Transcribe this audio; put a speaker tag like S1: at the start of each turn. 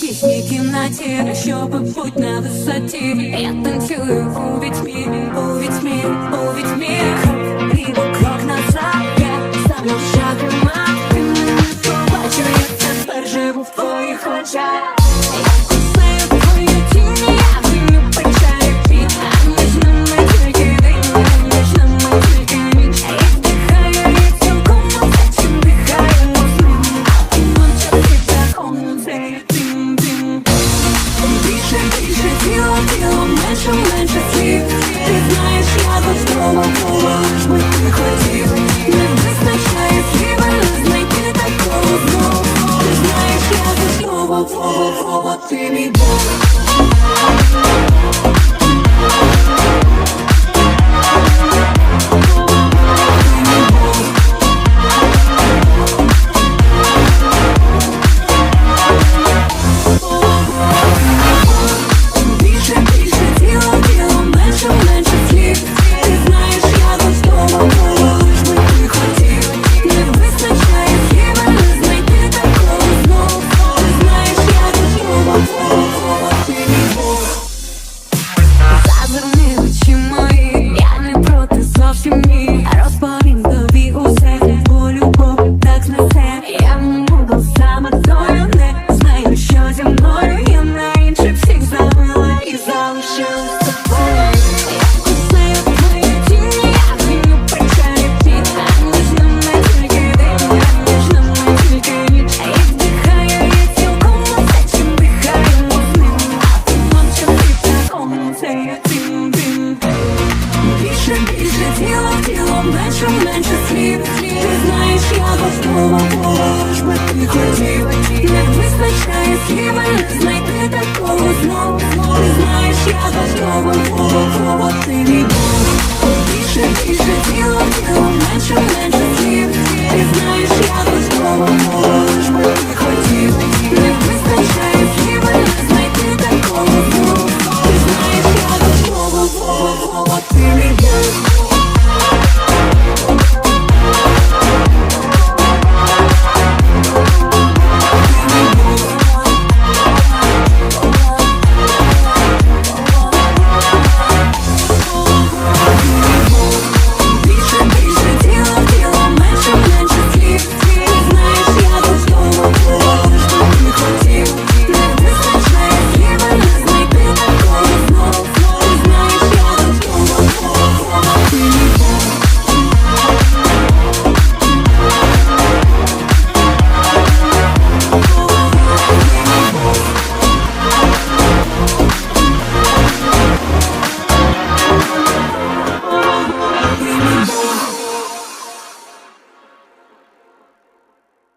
S1: тісній кімнаті, щоб путь на висоті. Я танцюю у вітьмі, у вітьмі, у вітьмі. менше слів, ти знаєш, я вдома була, ми ти хотів, не вистачає слів, знайти такого знову. Ти знаєш, я знову, ти не Бог. знов, знов, ти знаєш, я за тобою, ти мій